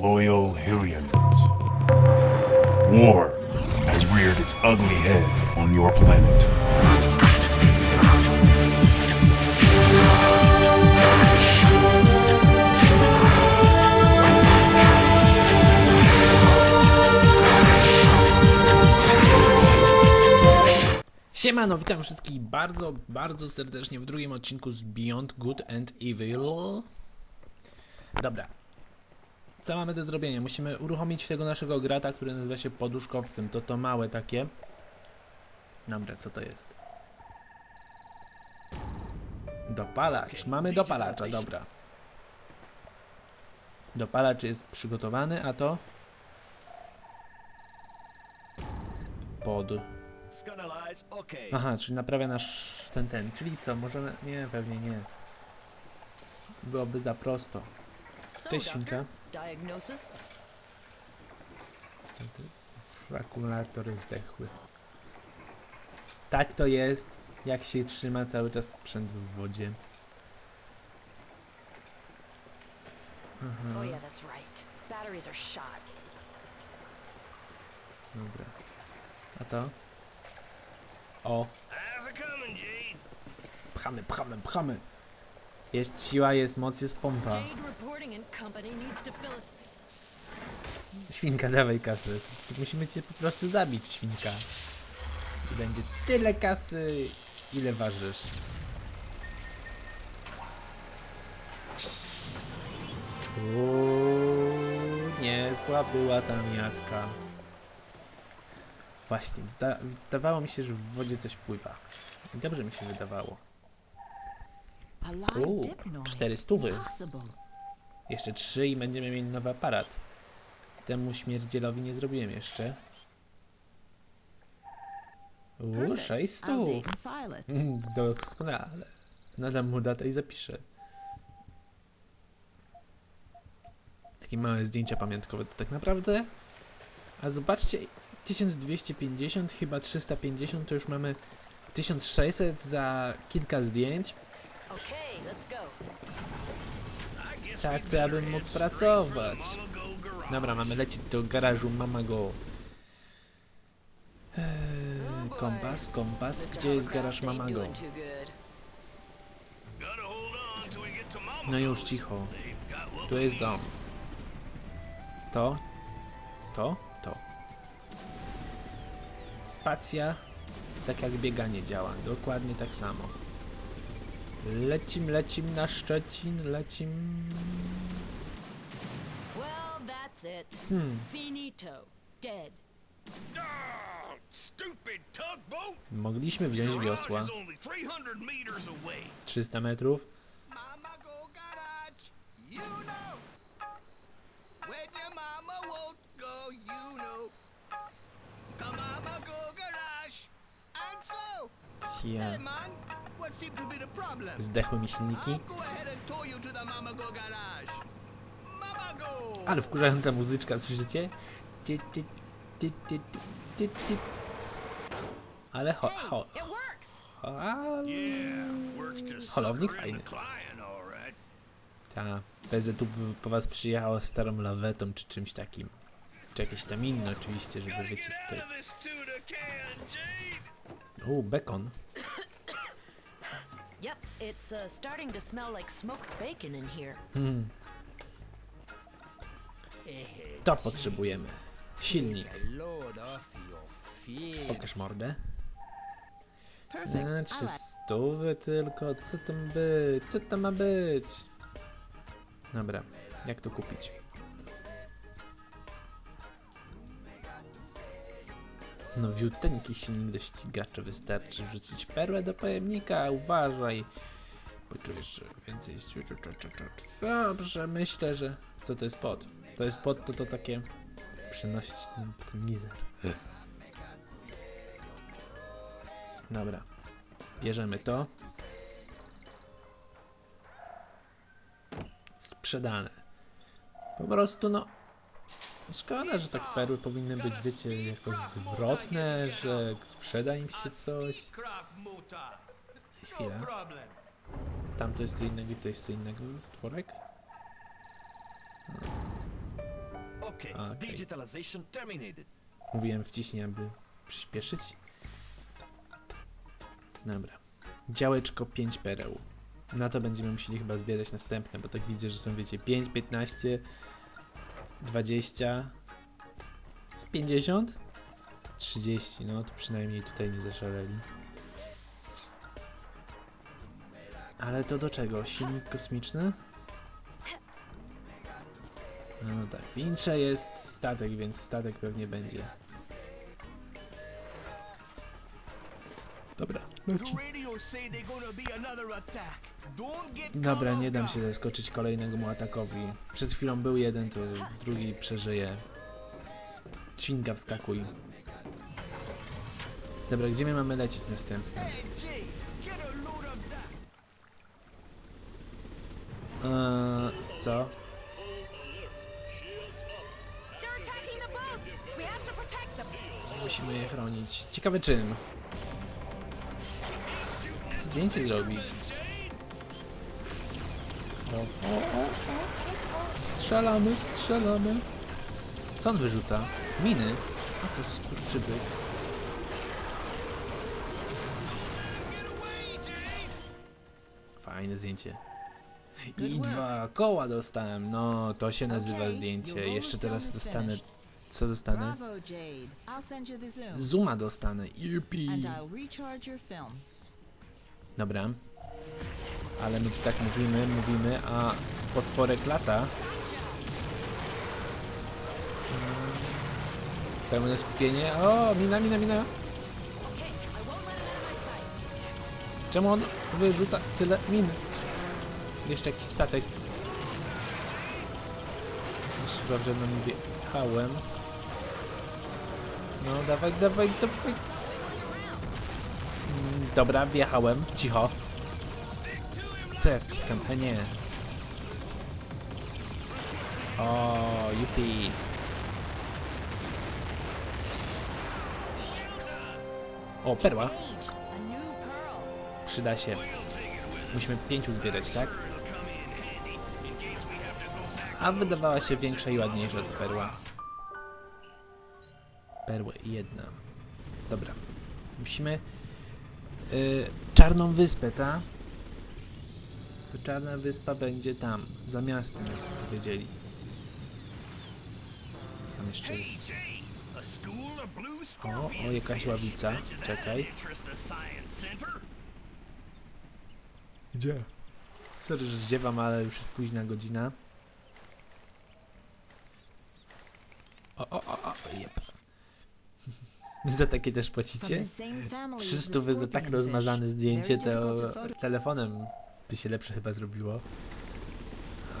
loyal Hylians. War has reared its ugly head on your planet. Siemano, witam wszystkich bardzo, bardzo serdecznie w drugim odcinku z Beyond Good and Evil. Dobra. Co mamy do zrobienia? Musimy uruchomić tego naszego grata, który nazywa się poduszkowcem. To to małe takie. Dobra, co to jest? Dopalacz. Mamy dopalacza, dobra. Dopalacz jest przygotowany, a to... Pod... Aha, czyli naprawia nasz ten, ten. Czyli co, możemy... Nie, pewnie nie. Byłoby za prosto. Cześć, świnka. diagnosis? Akumulatory zdechły. Tak to jest, jak się trzyma cały czas sprzęt w wodzie. Oh are shot. Dobra. A to? O, pchamy, pchamy, pchamy. Jest siła, jest moc, jest pompa. Świnka, dawaj kasę. Musimy cię po prostu zabić, świnka. I będzie tyle kasy, ile ważysz. Uuu, niezła była ta miatka. Właśnie, wyda wydawało mi się, że w wodzie coś pływa. I dobrze mi się wydawało. Uuu, cztery stówy. Jeszcze trzy i będziemy mieli nowy aparat. Temu śmierdzielowi nie zrobiłem jeszcze. Uuu, sześć stów. Mm, Doskonale. Nadam mu datę i zapiszę. Takie małe zdjęcia pamiątkowe to tak naprawdę. A zobaczcie, 1250, chyba 350, to już mamy 1600 za kilka zdjęć. Go. Tak, to ja bym mógł pracować. Dobra, mamy lecieć do garażu Mamago. Eee, kompas, kompas. Mr. Gdzie jest garaż Mama No już cicho. Tu jest dom. To, to, to. Spacja, tak jak bieganie działa. Dokładnie tak samo. Lecim, lecim na Szczecin, lecim... Well, that's it. Hmm. Finito. Dead. Ah, stupid tugboat! Mogliśmy wziąć wiosła. is only 300 meters away. 300 metrów. Mama go garage, you know. When your mama won't go, you know. Come mama go garage. Problem? Zdechły mi silniki. Ale wkurzająca muzyczka, słyszycie? Ale ho, ho, ho, Holownik fajny. Ta PZ tu by po was przyjechała starą lawetą czy czymś takim. Czy jakieś tam inne oczywiście, żeby wiecie tutaj. U, bekon. Yep, it's uh, starting to smell like smoked bacon in here. Hmm. To potrzebujemy. Silnik. Pokaż mordę. E, trzy stówy tylko. Co tam być? Co tam ma być? Dobra, jak to kupić? No wiuteńki silnik do ścigacza wystarczy wrzucić perłę do pojemnika, uważaj. Poczujesz więcej. Dobrze, myślę, że... Co to jest pod? To jest pod, to to takie... Przynosić ten, ten mizer. Dobra. Bierzemy to. Sprzedane. Po prostu no. Szkoda, że tak perły powinny być, wiecie, jakoś zwrotne, że sprzeda im się coś. No Chwila. Tam to jest co innego i to jest co innego stworek. Okay, Okay. digitalization terminated. Mówiłem wciśnij, aby przyspieszyć. Dobra. Działeczko 5 pereł. Na to będziemy musieli chyba zbierać następne, bo tak widzę, że są wiecie 5, 15, 20, z 50, 30. No to przynajmniej tutaj nie zaszaleli. Ale to do czego? Silnik kosmiczny? No tak, w intrze jest statek, więc statek pewnie będzie. Dobra, leci. Dobra, nie dam się zaskoczyć kolejnemu mu atakowi. Przed chwilą był jeden, to drugi przeżyje. Świnka wskakuj. Dobra, gdzie my mamy lecieć następnie? Eee, co? Musimy je chronić. Ciekawe czym? Chcę zdjęcie zrobić. O, o, o. Strzelamy, strzelamy. Co on wyrzuca? Miny? A to skurczybyk. Fajne zdjęcie. I dwa koła dostałem. No, to się nazywa zdjęcie. Jeszcze teraz dostanę. Co dostanę? Zooma dostanę. Yupi. Dobra. Ale my tak mówimy, mówimy, a potworek lata. Mm. Pełne skupienie. O, mina, mina, mina. Czemu on wyrzuca tyle min? Jeszcze jakiś statek. Jeszcze dobrze na nim wjechałem. No, dawaj, dawaj, dawaj. Mm, Dobra, wjechałem. Cicho. Ja wciskam? E nie. O, jupi. O, perła. A. Przyda się. Musimy pięciu zbierać, tak? A wydawała się większa i ładniejsza ta perła. Perła jedna. Dobra. Musimy... y, czarną wyspę, ta? To czarna wyspa będzie tam, za miastem, jak to powiedzieli. Tam jeszcze jest. O, o, jakaś ławica. Czekaj. Gdzie? Sorry, że zdziewam, ale już jest późna godzina. O, o, o, o, jep. za takie też płacicie? the same family as 300 the wy za tak rozmazane zdjęcie, to telefonem by się lepsze chyba zrobiło.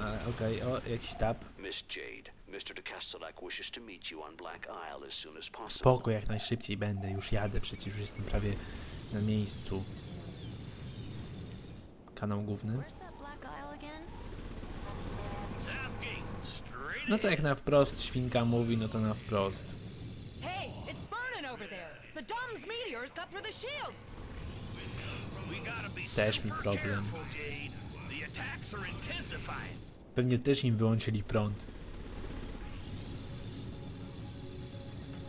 Ale okej, o, jakiś tab. Miss Jade, Mr. de Castellac wishes to meet you on Black Isle as soon as possible. Spoko, jak najszybciej będę, już jadę, przecież już jestem prawie na miejscu. Kanał główny. No to jak na wprost świnka mówi, no to na wprost. Hey, it's burning over there! The Dom's meteors cut through the shields! Też mi problem. Pewnie też im wyłączyli prąd.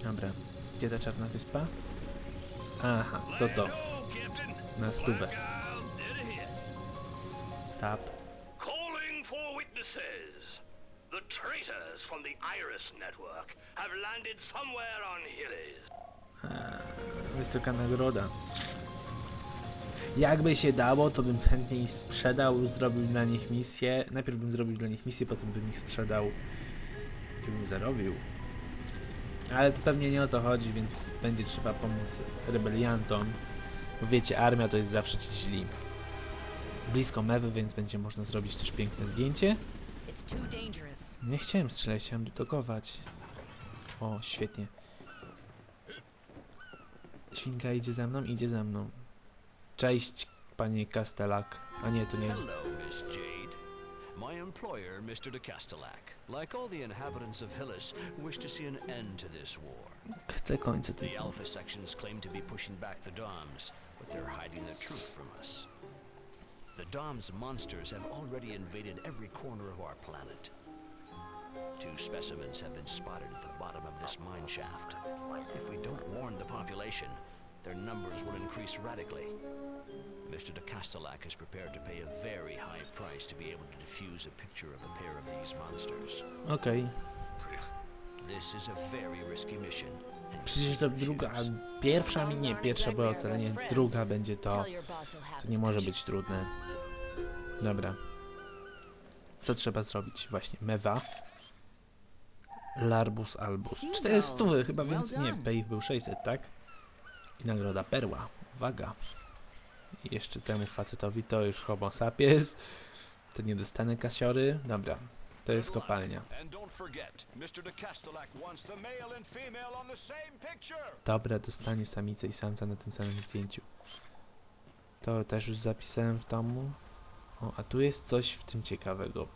Dobra, gdzie ta czarna wyspa? Aha, to to. Na stówę. Tap. Calling for witnesses. The traitors from the Iris Network have landed somewhere on Hillis. Wysoka nagroda. Jakby się dało, to bym chętnie ich sprzedał, zrobił dla nich misję. Najpierw bym zrobił dla nich misję, potem bym ich sprzedał i bym zarobił. Ale to pewnie nie o to chodzi, więc będzie trzeba pomóc rebeliantom. Bo wiecie, armia to jest zawsze ci źli. Blisko mewy, więc będzie można zrobić też piękne zdjęcie. Nie chciałem strzelać, chciałem dotokować. O, świetnie. Świnka idzie za mną, idzie za mną. Cześć, panie Kastelak. A nie, to nie. Hello, Miss Jade. My employer, Mr. de Castellac, like all the inhabitants of Hillis, wish to see an end to this war. Chcę końca tej The Alpha sections claim to be pushing back the Doms, but they're hiding the truth from us. The Dom's monsters have already invaded every corner of our planet. Two specimens have been spotted at the bottom of this mine shaft. If we don't warn the population, their numbers will increase radically. Mr. de Castellac is prepared to pay a very high price to be able to defuse a picture of a pair of these monsters. Okej. This is a very risky mission. and Przecież to druga, a pierwsza mi nie, pierwsza była ocalenie, druga będzie to. To nie może być trudne. Dobra. Co trzeba zrobić? Właśnie, mewa. Larbus albus. 400, chyba więcej nie. Pay był 600, tak? I nagroda perła. Uwaga. I jeszcze temu facetowi to już homo sapiens. To nie dostanę kasiory. Dobra. To jest kopalnia. Dobra, dostanie samicę i samca na tym samym zdjęciu. To też już zapisałem w domu. O, a tu jest coś w tym ciekawego.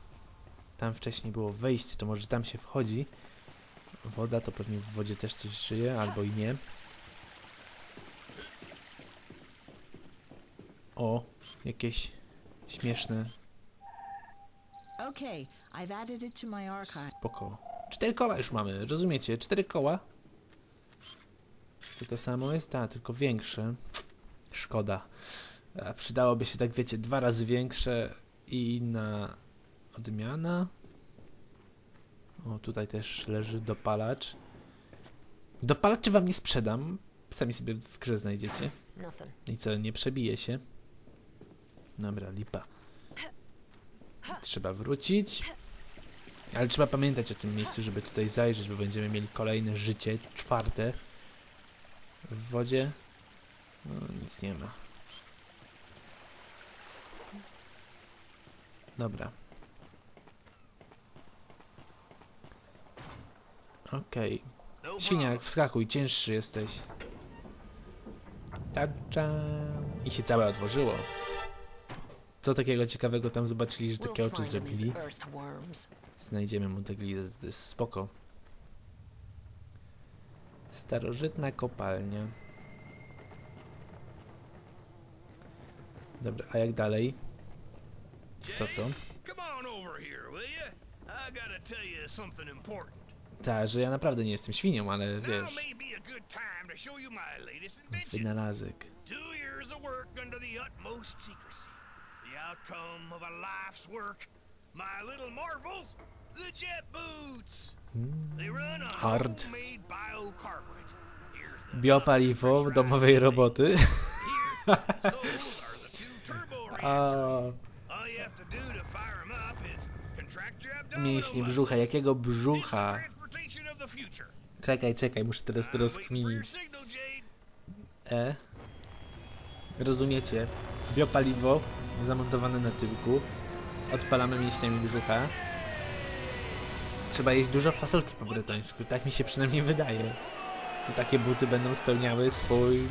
Tam wcześniej było wejście, to może tam się wchodzi. Woda, to pewnie w wodzie też coś żyje, albo i nie. O, jakieś śmieszne, Okay, I've added it to my archive. spoko. Cztery koła już mamy, rozumiecie? Cztery koła. To to samo jest? Tak, tylko większe. Szkoda. A przydałoby się, tak wiecie, dwa razy większe i inna odmiana. O, tutaj też leży dopalacz. Dopalaczy wam nie sprzedam. Sami sobie w grze znajdziecie. I co, nie przebije się? Dobra, lipa. Trzeba wrócić. Ale trzeba pamiętać o tym miejscu, żeby tutaj zajrzeć, bo będziemy mieli kolejne życie, czwarte. W wodzie. No, nic nie ma. Dobra. Okej. No Świniak, wskakuj, cięższy jesteś. Tadża. I się całe otworzyło. Co takiego ciekawego tam zobaczyli, że takie oczy zrobili? Znajdziemy mu te glizę, to jest spoko. Starożytna kopalnia. Dobra, a jak dalej? Co to? Come on over here, will you? I gotta tell you something important. Ta, że ja naprawdę nie jestem świnią, ale wiesz, wynalazek. Two years of work under the utmost secrecy. The outcome of a life's work. My little marvels, the jet boots. They run on Hard. homemade biocarburet. Here's the Biopaliwo domowej roboty. Here, those are the two turbo reactors. A, All you have to do to fire 'em up is contract your abdominal mięśnie muscles. brzucha, jakiego It's the brzucha? transportation of the future. Czekaj, czekaj, muszę teraz to for your rozkminić. signal, Jade. E. Rozumiecie? Biopaliwo zamontowane na tyłku. Odpalamy mięśniami brzucha. Trzeba jeść dużo fasolki po bretońsku, tak mi się przynajmniej wydaje. I takie buty będą spełniały swój...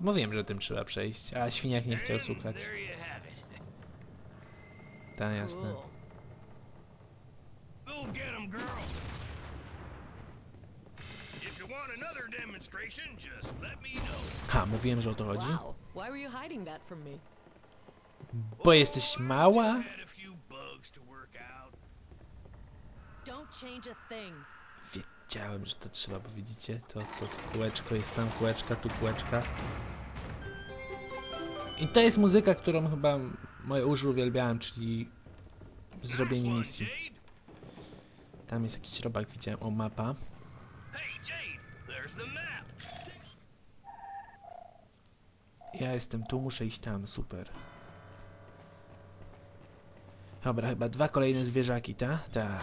Mówiłem, że tym trzeba przejść, a świniak nie chciał słuchać. Tak, jasne. Ha, mówiłem, że o to chodzi? Wow. Why were you hiding that from me? Bo jesteś mała? Don't change a thing. Wiedziałem, że to trzeba, bo widzicie? To, to, to kółeczko jest tam, kółeczka, tu kółeczka. I to jest muzyka, którą chyba moje uszy uwielbiałem, czyli zrobienie misji. Tam jest jakiś robak, widziałem, o mapa. Hey, Jade, there's the map. Ja jestem tu, muszę iść tam, super. Dobra, chyba dwa kolejne zwierzaki, ta? Ta.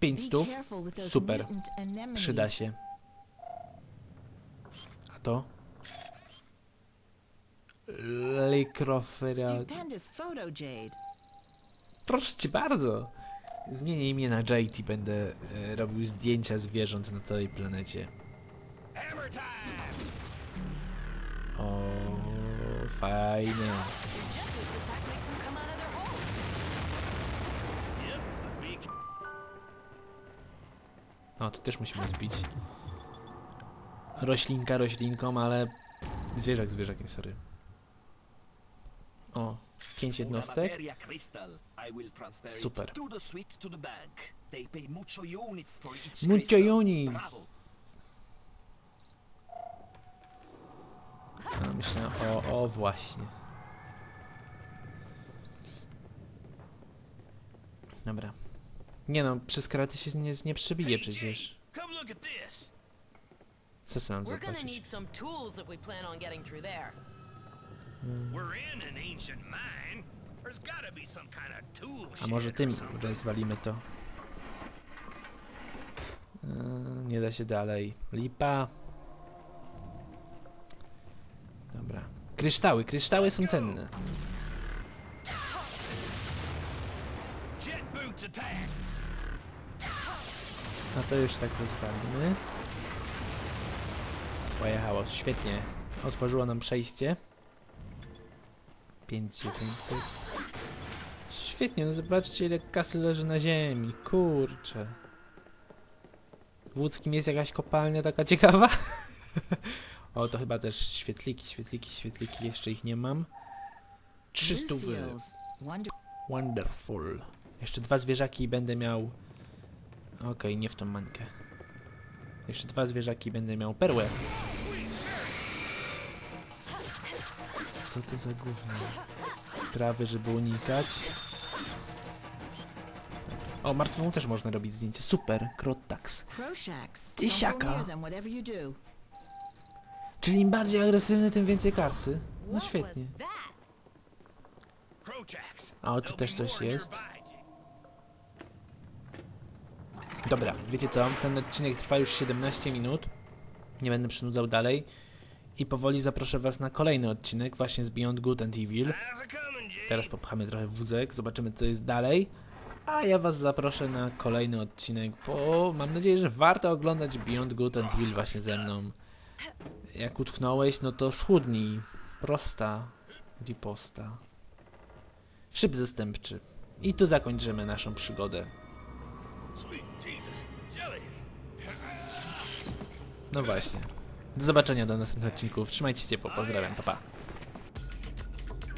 Pięć stów, super, przyda się. A to? Jade. Proszę cię bardzo! Zmienię imię na JT, będę e, robił zdjęcia zwierząt na całej planecie. Hammer time. Beacon. O, to też musimy zbić. Roślinka roślinką, ale zwierzak zwierzakiem, sorry. O, pięć jednostek. Super. it to the suite to the bank. They pay mucho units A, myślałem, o, o właśnie. Dobra. Nie no, przez kraty się nie, nie przebije przecież. Co mam We're gonna zobaczyć? need some tools if we plan on getting through there. We're in an ancient mine. There's gotta be some kind of tool A może shed or tym something. rozwalimy to? Yy, nie da się dalej. Lipa. Dobra. Kryształy, kryształy są cenne. A to już tak rozwalimy. Pojechało, świetnie. Otworzyło nam przejście. 5900. Świetnie, no zobaczcie ile kasy leży na ziemi. Kurczę. W łódzkim jest jakaś kopalnia taka ciekawa? o, to chyba też świetliki, świetliki, świetliki. Jeszcze ich nie mam. 300 wy. Lucille's Wonder Wonderful. Jeszcze dwa zwierzaki i będę miał. Okej, nie w tą mańkę. Jeszcze dwa zwierzaki i będę miał perłę. Co to za gówno? Trawy, żeby unikać. O, martwemu też można robić zdjęcie. Super, go Tysiaka. Czyli im bardziej agresywny, tym więcej karsy. No świetnie. A o, tu też coś jest. Dobra, wiecie co? Ten odcinek trwa już 17 minut. Nie będę przynudzał dalej. I powoli zaproszę was na kolejny odcinek właśnie z Beyond Good and Evil. Teraz popchamy trochę wózek, zobaczymy co jest dalej. A ja was zaproszę na kolejny odcinek, bo mam nadzieję, że warto oglądać Beyond Good and Evil właśnie ze mną. Jak utknąłeś, no to schudnij. Prosta riposta. Szyb zastępczy. I tu zakończymy naszą przygodę. No właśnie. Do zobaczenia do następnych odcinków. Trzymajcie się ciepło, pozdrawiam, pa pa.